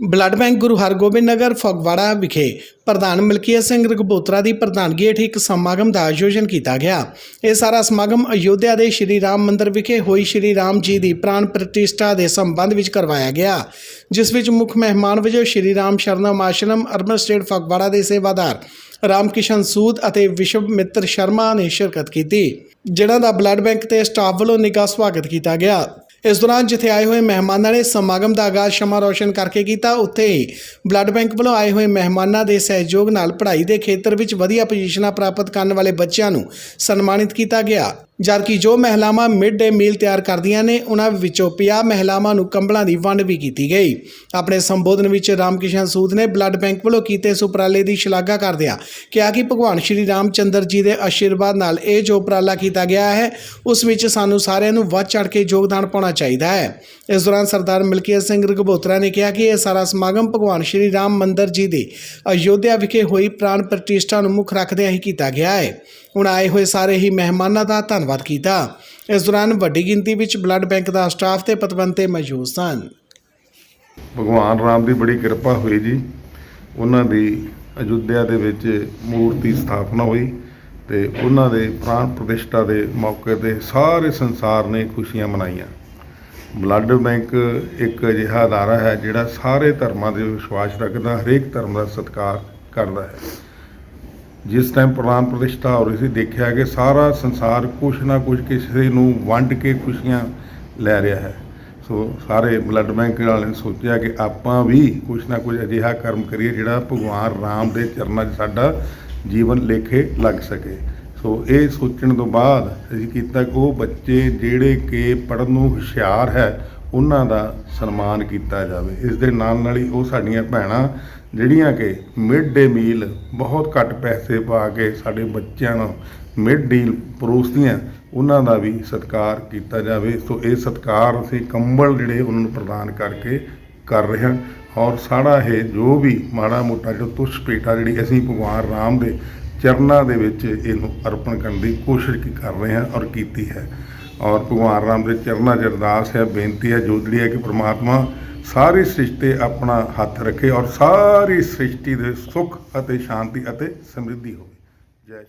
Blood bank Guru Hargobind Nagar, Phagwara ਵਿਖੇ ਪ੍ਰਧਾਨ ਮਲਕੀਤ ਸਿੰਘ ਰਘਬੋਤਰਾ ਦੀ ਪ੍ਰਧਾਨਗੀ ਹੇਠ ਇੱਕ ਸਮਾਗਮ ਦਾ ਆਯੋਜਨ ਕੀਤਾ ਗਿਆ। ਇਹ ਸਾਰਾ ਸਮਾਗਮ ਅਯੋਧਿਆ ਦੇ ਸ਼੍ਰੀ ਰਾਮ ਮੰਦਿਰ ਵਿਖੇ ਹੋਈ ਸ਼੍ਰੀ ਰਾਮ ਜੀ ਦੀ ਪ੍ਰਾਣ ਪ੍ਰਤਿਸ਼ਠਾ ਦੇ ਸੰਬੰਧ ਵਿੱਚ ਕਰਵਾਇਆ ਗਿਆ। ਜਿਸ ਵਿੱਚ ਮੁੱਖ ਮਹਿਮਾਨ ਵਜੋਂ ਸ਼੍ਰੀ ਰਾਮ ਸ਼ਰਨਮ ਆਸ਼ਰਮ ਅਰਬਨ ਸਟੇਟ, ਫਗਵਾੜਾ ਦੇ ਸੇਵਾਦਾਰ ਰਾਮ ਕਿਸ਼ਨ ਸੂਦ ਅਤੇ ਵਿਸ਼ਵ ਮਿੱਤਰ ਸ਼ਰਮਾ ਨੇ ਸ਼ਿਰਕਤ ਕੀਤੀ। ਜਿਨ੍ਹਾਂ ਦਾ ਬਲੱਡ ਬੈਂਕ ਤੇ ਸਟਾਫ ਵੱਲੋਂ ਨਿੱਘਾ ਸਵਾਗਤ ਕੀਤਾ ਗਿਆ। ਇਸ ਦੌਰਾਨ ਜਿੱਥੇ ਆਏ ਹੋਏ ਮਹਿਮਾਨਾਂ ਨੇ ਸਮਾਗਮ ਦਾ ਆਗਾਜ਼ ਸ਼ਮਾ ਰੌਸ਼ਨ ਕਰਕੇ ਕੀਤਾ, ਉੱਥੇ ਹੀ ਬਲੱਡ ਬੈਂਕ ਵੱਲੋਂ ਆਏ ਹੋਏ ਮਹਿਮਾਨਾਂ ਦੇ ਸਹਿਯੋਗ ਨਾਲ ਪੜ੍ਹਾਈ ਦੇ ਖੇਤਰ ਵਿੱਚ ਵਧੀਆ ਪੋਜੀਸ਼ਨਾਂ ਪ੍ਰਾਪਤ ਕਰਨ ਵਾਲੇ ਬੱਚਿਆਂ ਨੂੰ ਸਨਮਾਨਿਤ ਕੀਤਾ ਗਿਆ। ਜਦਕਿ ਜੋ ਮਹਿਲਾਵਾਂ ਮਿਡ ਡੇ ਮੀਲ ਤਿਆਰ ਕਰਦੀਆਂ ਨੇ, ਉਹਨਾਂ ਵਿੱਚੋਂ 50 ਮਹਿਲਾਵਾਂ ਨੂੰ ਕੰਬਲਾਂ ਦੀ ਵੰਡ ਵੀ ਕੀਤੀ ਗਈ। ਆਪਣੇ ਸੰਬੋਧਨ ਵਿੱਚ ਰਾਮਕਿਸ਼ਨ ਸੂਦ ਨੇ ਬਲੱਡ ਬੈਂਕ ਵੱਲੋਂ ਕੀਤੇ ਇਸ ਉਪਰਾਲੇ ਦੀ ਸ਼ਲਾਘਾ ਕਰਦਿਆਂ ਕਿਹਾ ਕਿ ਭਗਵਾਨ ਸ਼੍ਰੀ ਰਾਮ ਚੰਦਰ ਜੀ ਦੇ ਆਸ਼ੀਰਵਾਦ ਨਾਲ ਇਹ ਜੋ ਉਪਰਾਲਾ ਕੀਤਾ ਗਿਆ ਹੈ, ਉਸ ਵਿੱਚ ਸਾਨੂੰ ਸਾਰਿਆਂ ਨੂੰ ਵੱਧ ਚੜ ਕੇ ਯੋਗਦਾਨ ਪਾਉਣਾ ਚਾਹੀਦਾ ਹੈ। ਇਸ ਦੌਰਾਨ ਸਰਦਾਰ ਮਲਕੀਅਤ ਸਿੰਘ ਰਘਬੋਤਰਾ ਨੇ ਕਿਹਾ ਕਿ ਇਹ ਸਾਰਾ ਸਮਾਗਮ ਭਗਵਾਨ ਸ਼੍ਰੀ ਰਾਮ ਮੰਦਰ ਜੀ ਦੇ ਅਯੋਧਿਆ ਵਿਖੇ ਹੋਈ ਪ੍ਰਾਣ ਪ੍ਰਤਿਸ਼ਠਾ ਨੂੰ ਮੁੱਖ ਰੱਖਦਿਆਂ ਹੀ ਕੀਤਾ ਗਿਆ ਹੈ। ਹੁਣ ਆਏ ਹੋਏ ਸਾਰੇ ਹੀ ਮਹਿਮਾਨਾਂ ਦਾ ਧੰਨਵਾਦ ਕੀਤਾ। ਇਸ ਦੌਰਾਨ ਵੱਡੀ ਗਿਣਤੀ ਵਿੱਚ ਬਲੱਡ ਬੈਂਕ ਦਾ ਸਟਾਫ ਤੇ ਪਤਵੰਤੇ ਮੌਜੂਦ ਸਨ। ਭਗਵਾਨ ਰਾਮ ਦੀ ਬੜੀ ਕਿਰਪਾ ਹੋਈ ਜੀ। ਉਹਨਾਂ ਦੀ ਅਯੁੱਧਿਆ ਦੇ ਵਿੱਚ ਮੂਰਤੀ ਸਥਾਪਨਾ ਹੋਈ ਤੇ ਉਹਨਾਂ ਦੇ ਪ੍ਰਾਣ ਪ੍ਰਤਿਸ਼ਠਾ ਦੇ ਮੌਕੇ ਤੇ ਸਾਰੇ ਸੰਸਾਰ ਨੇ ਖੁਸ਼ੀਆਂ ਮਨਾਈਆਂ। ਬਲੱਡ ਬੈਂਕ ਇੱਕ ਅਜਿਹਾ ਅਦਾਰਾ ਹੈ ਜਿਹੜਾ ਸਾਰੇ ਧਰਮਾਂ ਦੇ ਵਿਸ਼ਵਾਸ ਰੱਖਦਾ, ਹਰੇਕ ਧਰਮ ਦਾ ਸਤਿਕਾਰ ਕਰਦਾ ਹੈ। ਜਿਸ ਟਾਈਮ ਪ੍ਰਣਾਮ ਪ੍ਰਤਿਸ਼ਠਾ ਹੋ ਰਹੀ ਸੀ, ਦੇਖਿਆ ਕਿ ਸਾਰਾ ਸੰਸਾਰ ਕੁਛ ਨਾ ਕੁਛ ਕਿਸੇ ਨੂੰ ਵੰਡ ਕੇ ਖੁਸ਼ੀਆਂ ਲੈ ਰਿਹਾ ਹੈ। ਸੋ ਸਾਰੇ ਬਲੱਡ ਬੈਂਕ ਵਾਲਿਆਂ ਨੇ ਸੋਚਿਆ ਕਿ ਆਪਾਂ ਵੀ ਕੁਛ ਨਾ ਕੁਛ ਅਜਿਹਾ ਕਰਮ ਕਰੀਏ ਜਿਹੜਾ ਭਗਵਾਨ ਰਾਮ ਦੇ ਚਰਨਾਂ 'ਚ ਸਾਡਾ ਜੀਵਨ ਲੇਖੇ ਲੱਗ ਸਕੇ। ਸੋ ਇਹ ਸੋਚਣ ਤੋਂ ਬਾਅਦ ਅਸੀਂ ਕੀਤਾ ਕਿ ਉਹ ਬੱਚੇ ਜਿਹੜੇ ਕਿ ਪੜ੍ਹਨ ਨੂੰ ਹੁਸ਼ਿਆਰ ਹੈ ਉਹਨਾਂ ਦਾ ਸਨਮਾਨ ਕੀਤਾ ਜਾਵੇ। ਇਸ ਦੇ ਨਾਲ ਨਾਲ ਹੀ ਉਹ ਸਾਡੀਆਂ ਭੈਣਾਂ ਜਿਹੜੀਆਂ ਕਿ ਮਿਡ ਡੇ ਮੀਲ ਬਹੁਤ ਘੱਟ ਪੈਸੇ ਪਾ ਕੇ ਸਾਡੇ ਬੱਚਿਆਂ ਨੂੰ ਮਿਡ ਡੀਲ ਪਰੋਸਦੀਆਂ, ਉਹਨਾਂ ਦਾ ਵੀ ਸਤਿਕਾਰ ਕੀਤਾ ਜਾਵੇ। ਸੋ ਇਹ ਸਤਿਕਾਰ ਅਸੀਂ ਕੰਬਲ ਜਿਹੜੇ ਉਹਨਾਂ ਨੂੰ ਪ੍ਰਦਾਨ ਕਰਕੇ ਕਰ ਰਹੇ ਹਾਂ। ਔਰ ਸਾਡਾ ਇਹ ਜੋ ਵੀ ਮਾੜਾ ਮੋਟਾ ਜੋ ਤੁਛ ਭੇਟਾ ਜਿਹੜੀ ਅਸੀਂ ਭਗਵਾਨ ਰਾਮ ਦੇ ਚਰਨਾਂ ਦੇ ਵਿੱਚ ਇਹਨੂੰ ਅਰਪਣ ਕਰਨ ਦੀ ਕੋਸ਼ਿਸ਼ ਕੀ ਕਰ ਰਹੇ ਹਾਂ ਔਰ ਕੀਤੀ ਹੈ। ਔਰ ਭਗਵਾਨ ਰਾਮ ਦੇ ਚਰਨਾਂ 'ਚ ਅਰਦਾਸ ਹੈ, ਬੇਨਤੀ ਹੈ ਜੋਦੜੀ ਹੈ ਕਿ ਪ੍ਰਮਾਤਮਾ ਸਾਰੀ ਸ੍ਰਿਸ਼ਟੀ ਤੇ ਆਪਣਾ ਹੱਥ ਰੱਖੇ ਔਰ ਸਾਰੀ ਸ੍ਰਿਸ਼ਟੀ ਦੇ ਸੁੱਖ ਅਤੇ ਸ਼ਾਂਤੀ ਅਤੇ ਸਮਰਿੱਧੀ ਹੋਵੇ। ਜੈ